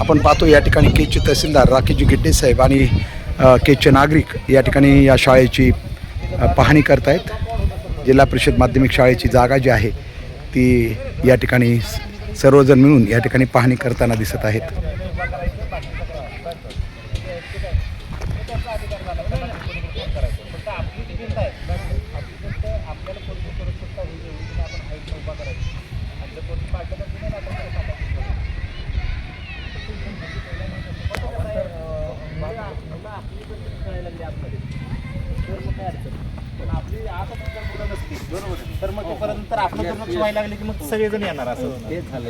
आपण पाहतो या ठिकाणी केजचे तहसीलदार राकेशजी गिड्डे साहेब आणि अ, केजचे नागरिक या ठिकाणी या शाळेची पाहणी पाहणी करतायत. जिल्हा परिषद माध्यमिक शाळेची जागा जी आहे ती या ठिकाणी सर्वजण मिळून या ठिकाणी पाहणी करताना दिसत आहेत. आपलं दुर्लक्ष व्हायला लागले की मग सगळेजण येणार असं ते झालं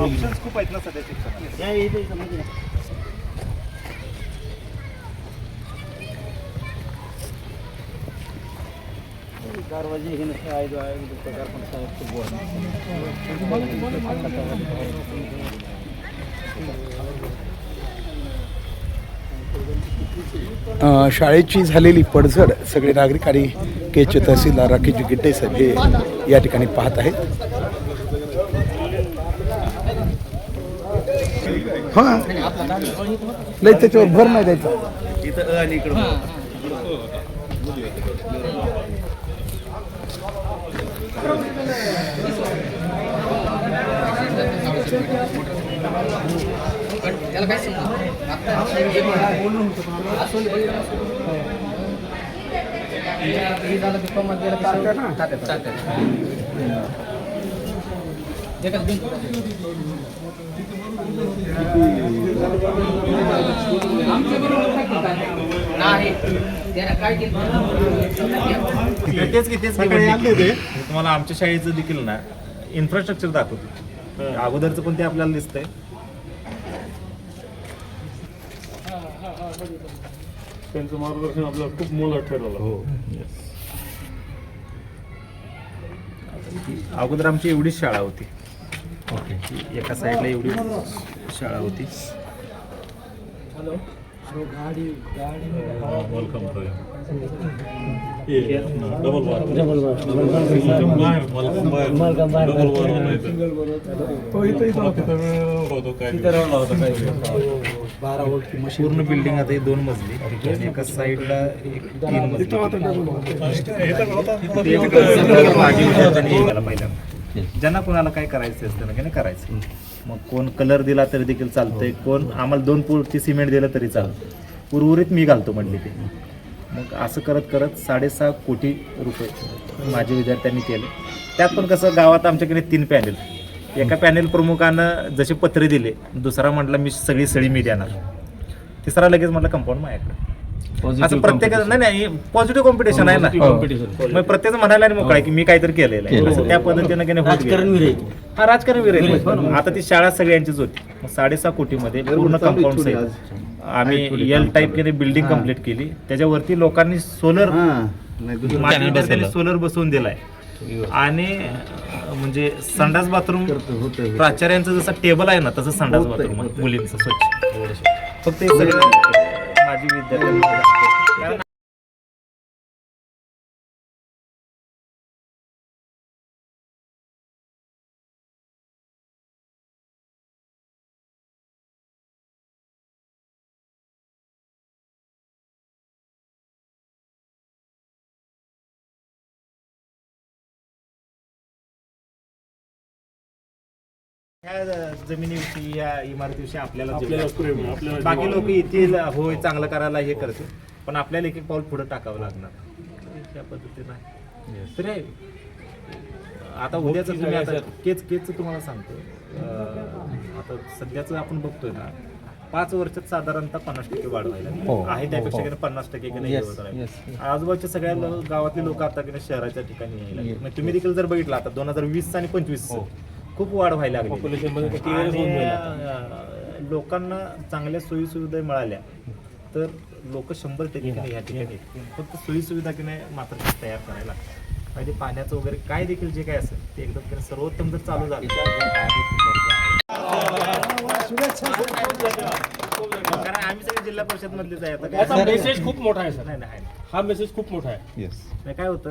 ऑप्शन्स खूप आहेत ना सध्या शिक्षणात अ, शाळेची झालेली पडझड सगळे नागरिक आणि केचे तहसीलदार राकेशजी गिड्डे साहेब हे या ठिकाणी पाहत आहेत. हां? नाही त्याच्यावर भर नाही द्यायचा. तेच की तेच की म्हणजे तुम्हाला आमच्या शाळेचं देखील ना इन्फ्रास्ट्रक्चर दाखवतो. अगोदरचं पण ते आपल्याला दिसतंय त्यांचं मार्गदर्शन आपल्याला खूप मोलात ठरवलं हो. अगोदर आमची एवढीच शाळा होती. ओके. एका साईडला एवढी शाळा होती. Welcome double bar double bar double bar होतो काय पूर्ण बिल्डिंग आता ही दोन मजली आणि एका साईडला एक तीन मजली ते हे पहिल्यांदा. ज्यांना कोणाला काय करायचं असतं ना की नाही करायचं मग कोण कलर दिला तरी देखील चालतंय कोण आम्हाला दोन पोळची सिमेंट दिलं तरी चालतं. उर्वरित मी घालतो म्हणले ते. मग असं करत करत साडेसहा कोटी रुपये माझ्या विद्यार्थ्यांनी केले. त्यात पण कसं गावात आमच्याकडे तीन पॅनेल. एका पॅनेल प्रमुखानं जसे पत्रे दिले दुसरा म्हटलं मी सगळी सळी मी देणार. तिसरा लगेच म्हटलं कंपाऊंड माझ्याकडे. असं प्रत्येक नाही नाही पॉझिटिव्ह कॉम्पिटिशन आहे ना. मग प्रत्येक म्हणायला मोकळा की मी काहीतरी केलेलं आहे. त्या पद्धतीनं होत. हा राजकारण विरहित आता ती शाळा सगळ्यांचीच होती. मग साडेसहा कोटीमध्ये पूर्ण कंपाऊंड सहित आम्ही एल टाईप केली बिल्डिंग कंप्लीट केली. त्याच्यावरती लोकांनी सोलर सोलर बसवून दिलाय. आणि म्हणजे संडास बाथरूम प्राचार्यांचं जसं टेबल आहे ना तसं संडास बाथरूम मुलींचं स्वच्छ. फक्त हे सगळं माझी विद्यार्थ्यांनी जमिनीविषयी या इमारतीविषयी आपल्याला आपल्याला जेवढं- प्रेम आहे, आपल्याला बाकी लोक येतील होय चांगलं करायला हे करतील पण आपल्याला एक एक पाऊल पुढे टाकावं लागणार त्या पद्धतीनं आहे. तर हे, आता उद्याच तुम्ही आता केच केच तुम्हाला सांगतो अं, आता सध्याच आपण बघतोय ना पाच वर्षात साधारणतः पन्नास टक्के वाढ व्हायला लागली. आहे त्यापेक्षा की नाही पन्नास टक्के की नाही हे आहे. आजूबाजूच्या सगळ्या लो- गावातले लोक आता की नाही शहराच्या ठिकाणी यायला लागले. तुम्ही देखील जर बघितलं आता दोन हजार वीस आणि पंचवीस खूप वाढ व्हायला लागली. आणि, जाईल. अं, लोकांना चांगल्या सोयी सुविधा मिळाल्या तर लोक शंभर टक्के नाही या ठिकाणी. फक्त सोयी सुविधा की नाही मात्र तयार करायला लागतात. म्हणजे पाण्याचं वगैरे काय देखील जे काय असेल ते एकदम सर्वोत्तम जर चालू झालं. कारण आम्ही सगळे जिल्हा परिषद मधलेच आहे आता. काय- मेसेज खूप मोठा आहे सर. नाही नाही आहे. हा मेसेज खूप मोठा आहे. नाही, काय होतं